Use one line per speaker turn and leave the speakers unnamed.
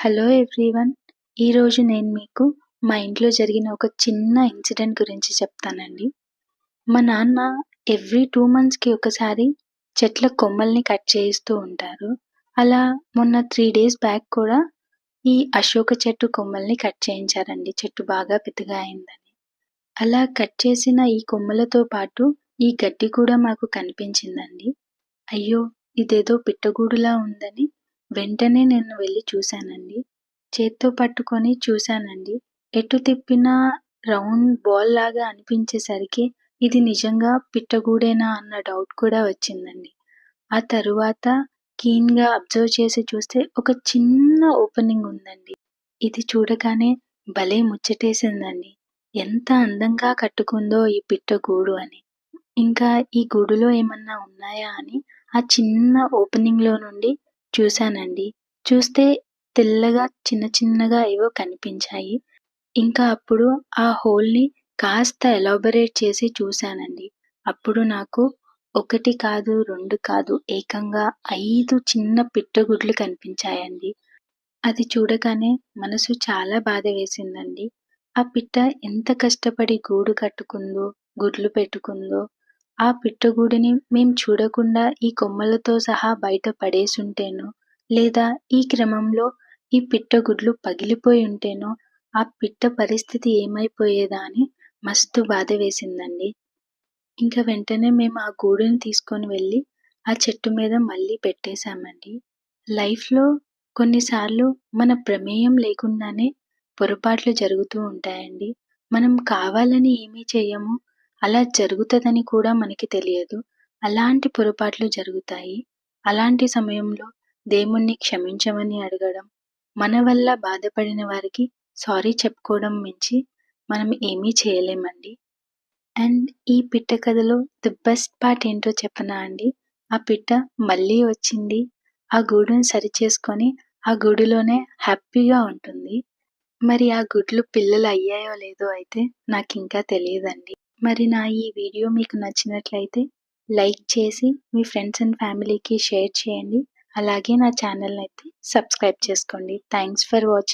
Hello everyone ఈరోజు నేను మీకు మా ఇంట్లో జరిగిన ఒక చిన్న ఇన్సిడెంట్ గురించి చెప్తానండి. మా నాన్న ఎవ్రీ టూ మంత్స్కి ఒకసారి చెట్ల కొమ్మల్ని కట్ చేయిస్తూ ఉంటారు. అలా మొన్న త్రీ డేస్ బ్యాక్ కూడా ఈ అశోక చెట్టు కొమ్మల్ని కట్ చేయించారండి. చెట్టు బాగా పెద్దగా అయిందని. అలా కట్ చేసిన ఈ కొమ్మలతో పాటు ఈ గడ్డి కూడా మాకు కనిపించిందండి. అయ్యో ఇదేదో పిట్టగూడులా ఉందని వెంటనే నేను వెళ్ళి చూశానండి. చేత్తో పట్టుకొని చూశానండి. ఎటు తిప్పినా రౌండ్ బాల్ లాగా అనిపించేసరికి ఇది నిజంగా పిట్టగూడేనా అన్న డౌట్ కూడా వచ్చిందండి. ఆ తరువాత కీన్గా అబ్జర్వ్ చేసి చూస్తే ఒక చిన్న ఓపెనింగ్ ఉందండి. ఇది చూడగానే భలే ముచ్చటేసిందండి. ఎంత అందంగా కట్టుకుందో ఈ పిట్ట గూడు అని. ఇంకా ఈ గూడులో ఏమన్నా ఉన్నాయా అని ఆ చిన్న ఓపెనింగ్లో నుండి చూశానండి. చూస్తే తెల్లగా చిన్న చిన్నగా ఏవో కనిపించాయి. ఇంకా అప్పుడు ఆ హోల్ని కాస్త ఎలాబరేట్ చేసి చూశానండి. అప్పుడు నాకు ఒకటి కాదు రెండు కాదు ఏకంగా ఐదు చిన్న పిట్టగుడ్లు కనిపించాయండి. అది చూడగానే మనసు చాలా బాధ వేసిందండి. ఆ పిట్ట ఎంత కష్టపడి గూడు కట్టుకుందో గుడ్లు పెట్టుకుందో ఆ పిట్టగూడిని మేము చూడకుండా ఈ కొమ్మలతో సహా బయట పడేసుంటేనో లేదా ఈ క్రమంలో ఈ పిట్టగుడ్లు పగిలిపోయి ఉంటేనో ఆ పిట్ట పరిస్థితి ఏమైపోయేదా అని మస్తు బాధ వేసిందండి. ఇంకా వెంటనే మేము ఆ గూడుని తీసుకొని వెళ్ళి ఆ చెట్టు మీద మళ్ళీ పెట్టేశామండి. లైఫ్లో కొన్నిసార్లు మన ప్రమేయం లేకుండానే పొరపాట్లు జరుగుతూ ఉంటాయండి. మనం కావాలని ఏమీ చేయము అలా జరుగుతుందని కూడా మనకి తెలియదు. అలాంటి పొరపాట్లు జరుగుతాయి. అలాంటి సమయంలో దేవుణ్ణి క్షమించమని అడగడం మన వల్ల బాధపడిన వారికి సారీ చెప్పుకోవడం మించి మనం ఏమీ చేయలేమండి. అండ్ ఈ పిట్ట కథలో ది బెస్ట్ పార్ట్ ఏంటో చెప్పనా అండి? ఆ పిట్ట మళ్ళీ వచ్చింది. ఆ గూడును సరిచేసుకొని ఆ గూడులోనే హ్యాపీగా ఉంటుంది. మరి ఆ గుడ్లు పిల్లలు అయ్యాయో లేదో అయితే నాకు ఇంకా తెలియదండి. మరి నా ఈ వీడియో మీకు నచ్చినట్లయితే లైక్ చేసి మీ ఫ్రెండ్స్ అండ్ ఫ్యామిలీకి షేర్ చేయండి. అలాగే నా ఛానల్ అయితే సబ్స్క్రైబ్ చేసుకోండి. Thanks for watching.